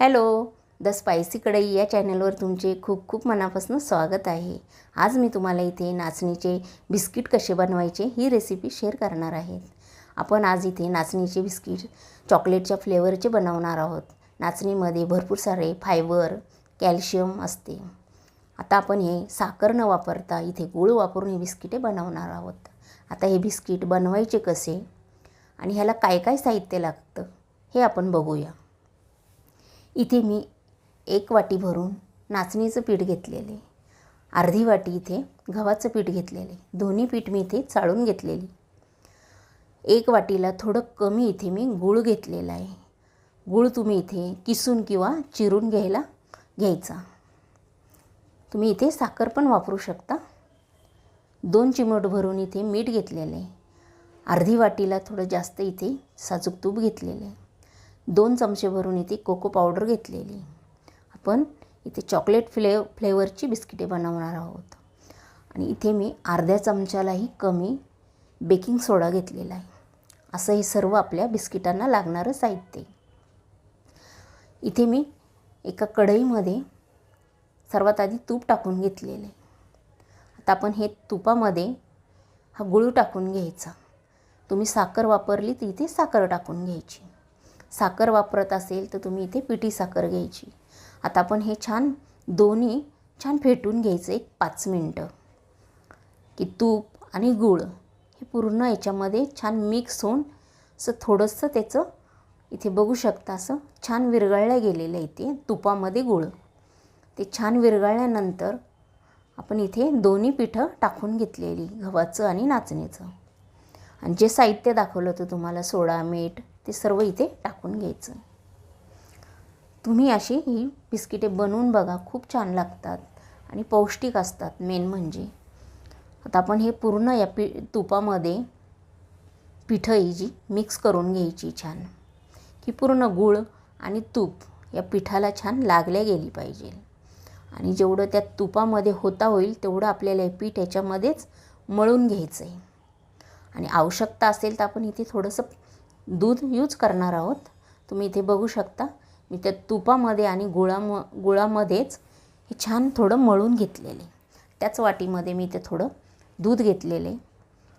Hello the spicy कढई या चॅनलवर तुमचे खूप खूप मनापासून स्वागत आहे. आज मी तुम्हाला इथे नाचणीचे बिस्किट कसे बनवायचे ही रेसिपी शेअर करणार आहे. आपण आज इथे नाचणीचे बिस्किट चॉकलेटच्या फ्लेवरचे बनवणार आहोत. नाचणीमध्ये भरपूर सारे फायबर कॅल्शियम असते. आता आपण हे साखर न वापरता इथे गूळ वापरून हे बिस्किटे बनवणार आहोत. आता हे बिस्किट बनवायचे कसे आणि ह्याला काय काय साहित्य लागतं हे आपण बघूया. इथे मी एक वाटी भरून नाचणीचं पीठ घेतलेले. अर्धी वाटी इथे गव्हाचं पीठ घेतलेले. दोन्ही पीठ मी इथे चाळून घेतलेली. एक वाटीला थोडं कमी इथे मी गूळ घेतलेला आहे. गूळ तुम्ही इथे किसून किंवा चिरून घ्यायला घ्यायचा. तुम्ही इथे साखर पण वापरू शकता. दोन चिमट भरून इथे मीठ घेतलेलं आहे. अर्धी वाटीला थोडं जास्त इथे साजूक तूप घेतलेलं आहे. दोन चमचे भरून इथे कोको पावडर घेतलेली. आपण इथे चॉकलेट फ्ले फ्लेवरची बिस्किटे बनवणार आहोत. आणि इथे मी अर्ध्या चमच्यालाही कमी बेकिंग सोडा घेतलेला आहे. असं हे सर्व आपल्या बिस्किटांना लागणारं साहित्य इथे मी एका कढईमध्ये सर्वात आधी तूप टाकून घेतलेलं आहे. आता आपण हे तुपामध्ये हा गुळ टाकून घ्यायचा. तुम्ही साखर वापरली तर इथे साखर टाकून घ्यायची. साखर वापरत असेल तर तुम्ही इथे पिठी साखर घ्यायची. आता आपण हे छान दोन्ही छान फेटून घ्यायचं एक पाच मिनटं. की तूप आणि गूळ हे पूर्ण याच्यामध्ये छान मिक्स होऊन असं थोडंसं त्याचं इथे बघू शकता असं छान विरघळल्या गेलेलं आहे ते तुपामध्ये गूळ. ते छान विरघळल्यानंतर आपण इथे दोन्ही पिठं टाकून घेतलेली गव्हाचं आणि नाचणीचं. आणि जे साहित्य दाखवलं होतं तुम्हाला सोडा मीठ ते सर्व इथे टाकून घ्यायचं. तुम्ही अशी ही बिस्किटे बनवून बघा खूप छान लागतात आणि पौष्टिक असतात मेन म्हणजे. आता आपण हे पूर्ण या पी तुपामध्ये पिठं ही जी मिक्स करून घ्यायची छान. की पूर्ण गूळ आणि तूप या पिठाला छान लागल्या गेली पाहिजे. आणि जेवढं त्या तुपामध्ये होता होईल तेवढं आपल्याला हे पीठ याच्यामध्येच मळून घ्यायचं आहे आणि आवश्यकता असेल तर आपण इथे थोडंसं दूध यूज करणार आहोत. तुम्ही इथे बघू शकता. मी त्या तुपामध्ये आणि गुळाम गुळामध्येच हे छान थोडं मळून घेतलेले. त्याच वाटीमध्ये मी इथे थोडं दूध घेतलेले.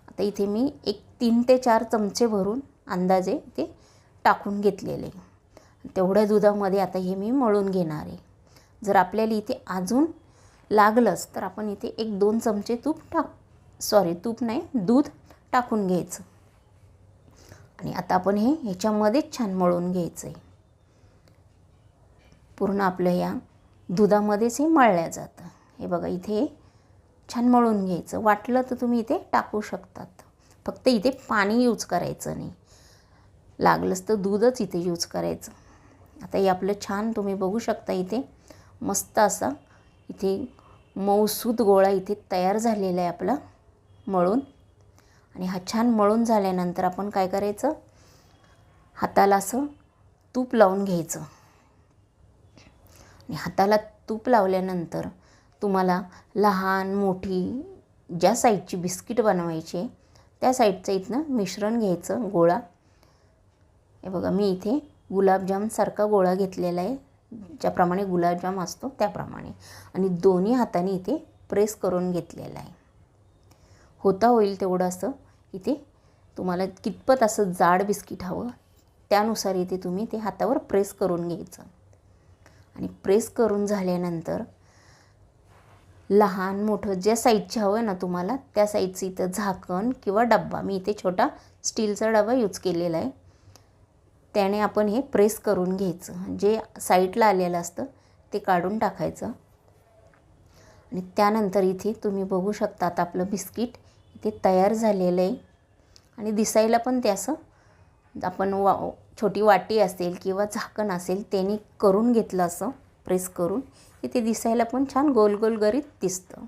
आता इथे मी एक तीन ते चार चमचे भरून अंदाजे ते टाकून घेतलेले. तेवढ्या दुधामध्ये आता हे मी मळून घेणार आहे. जर आपल्याला इथे अजून लागलंच तर आपण इथे एक दोन चमचे तूप टाक सॉरी तूप नाही दूध टाकून घ्यायचं. आणि आता आपण हे ह्याच्यामध्येच छान मळून घ्यायचं आहे पूर्ण आपलं या दुधामध्येच हे मळल्या जातं. हे बघा इथे छान मळून घ्यायचं. वाटलं तर तुम्ही इथे टाकू शकतात. फक्त इथे पाणी यूज करायचं नाही. लागलंच तर दूधच इथे यूज करायचं. आता हे आपलं छान तुम्ही बघू शकता इथे. मस्त असा इथे मऊसूद गोळा इथे तयार झालेला आहे आपला मळून. आणि हा छान मळून झाल्यानंतर आपण काय करायचं? हाताला असं तूप लावून घ्यायचं. आणि हाताला तूप लावल्यानंतर तुम्हाला लहान मोठी ज्या साईडची बिस्किट बनवायची त्या साईडचं इथनं मिश्रण घ्यायचं गोळा. हे बघा मी इथे गुलाबजामसारखा गोळा घेतलेला आहे. ज्याप्रमाणे गुलाबजाम असतो त्याप्रमाणे. आणि दोन्ही हाताने इथे प्रेस करून घेतलेला आहे. होता होईल तेवढं असं. इथे तुम्हाला कितपत असं जाड बिस्किट हवं त्यानुसार इथे तुम्ही ते हातावर प्रेस करून घ्यायचं. आणि प्रेस करून झाल्यानंतर लहान मोठं ज्या साईजचे हवं आहे ना तुम्हाला त्या साईजचं इथं झाकण किंवा डब्बा मी इथे छोटा स्टीलचा डबा यूज केलेला आहे. त्याने आपण हे प्रेस करून घ्यायचं. जे साईडला आलेलं असतं ते काढून टाकायचं. आणि त्यानंतर इथे तुम्ही बघू शकतात आपलं बिस्किट ते तयार झालेलं आहे. आणि दिसायला पण ते असं आपण वा छोटी वाटी असेल किंवा झाकण असेल त्याने करून घेतलं असं प्रेस करून की ते दिसायला पण छान गोल गोल गरीत दिसतं.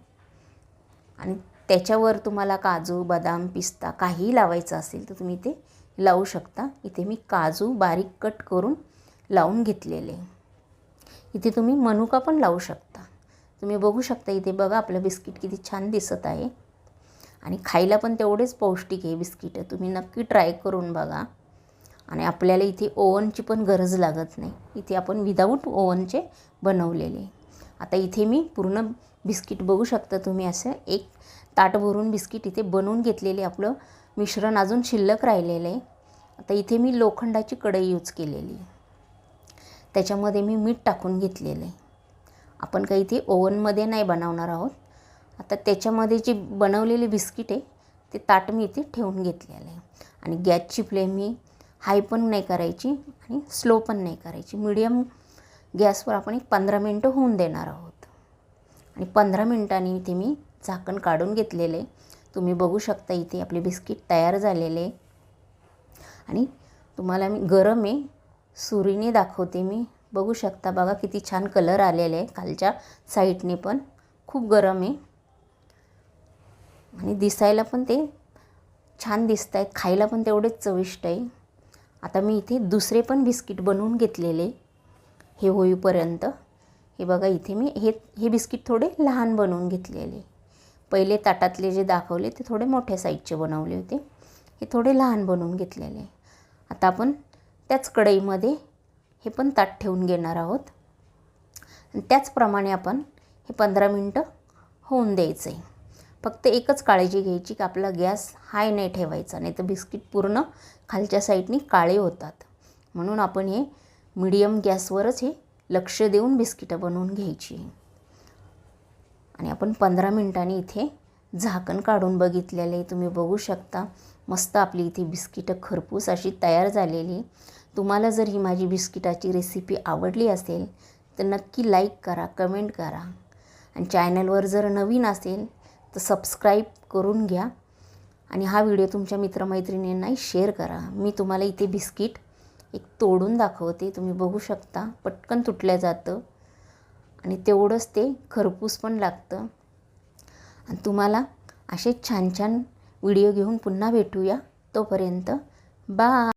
आणि त्याच्यावर तुम्हाला काजू बदाम पिस्ता काहीही लावायचं असेल तर तुम्ही ते लावू शकता. इथे मी काजू बारीक कट करून लावून घेतलेले. इथे तुम्ही मनुका पण लावू शकता. तुम्ही बघू शकता इथे बघा आपलं बिस्किट किती छान दिसत आहे. आणि खायला पण तेवढेच पौष्टिक आहे बिस्किटं. तुम्ही नक्की ट्राय करून बघा. आणि आपल्याला इथे ओव्हनची पण गरज लागत नाही. इथे आपण विदाऊट ओव्हनचे बनवलेले. आता इथे मी पूर्ण बिस्किट बघू शकता तुम्ही असं. एक ताट भरून बिस्किट इथे बनवून घेतलेले आपलं मिश्रण अजून शिल्लक राहिलेलं. आहे आता इथे मी लोखंडाची कढई यूज केलेली. आहे त्याच्यामध्ये मी मीठ टाकून घेतलेलं. आहे आपण काही इथे ओव्हनमध्ये नाही बनवणार आहोत. आता त्याच्यामध्ये जी बनवलेली बिस्किट आहे ते ताट मी इथे ठेवून घेतलेलं आहे. आणि गॅसची फ्लेम ही हाय पण नाही करायची आणि स्लो पण नाही करायची. मिडियम गॅसवर आपण एक पंधरा मिनटं होऊन देणार आहोत. आणि पंधरा मिनटांनी इथे मी झाकण काढून घेतलेलं आहे. तुम्ही बघू शकता इथे आपले बिस्किट तयार झालेले आणि तुम्हाला मी गरम आहे. सुरीने दाखवते मी. बघू शकता बघा किती छान कलर आलेले आहे. खालच्या साईडने पण खूप गरम आहे. आणि दिसायला पण ते छान दिसत आहेत खायला पण तेवढेच चविष्ट आहे. आता मी इथे दुसरे पण बिस्किट बनवून घेतलेले हे होईपर्यंत. हे बघा इथे मी हे हे बिस्किट थोडे लहान बनवून घेतलेले. पहिले ताटातले जे दाखवले ते थोडे मोठ्या साईजचे बनवले होते. हे थोडे लहान बनवून घेतलेले. आता आपण त्याच कढईमध्ये हे पण ताट ठेवून घेणार आहोत. त्याचप्रमाणे आपण हे पंधरा मिनटं होऊन द्यायचं आहे फक्त एकच काळजी घ्यायची की आपला गॅस हाय नाही ठेवायचा नाही तर बिस्किट पूर्ण खालच्या साईडनी काळे होतात. म्हणून आपण हे मिडियम गॅसवरच हे लक्ष देऊन बिस्किटं बनवून घ्यायची. आणि आपण पंधरा मिनटांनी इथे झाकण काढून बघितलेले आहे. तुम्ही बघू शकता मस्त आपली इथे बिस्किटं खरपूस अशी तयार झालेली तुम्हाला जर ही माझी बिस्किटाची रेसिपी आवडली असेल तर नक्की लाईक करा कमेंट करा. आणि चॅनलवर जर नवीन असेल तर सबस्क्राईब करून घ्या. आणि हा व्हिडिओ तुमच्या मित्रमैत्रिणींनाही शेअर करा. मी तुम्हाला इथे बिस्किट एक तोडून दाखवते. तुम्ही बघू शकता. पटकन तुटलं जातं. आणि तेवढंच ते खरपूस पण लागतं. आणि तुम्हाला असे छान छान व्हिडिओ घेऊन पुन्हा भेटूया. तोपर्यंत बा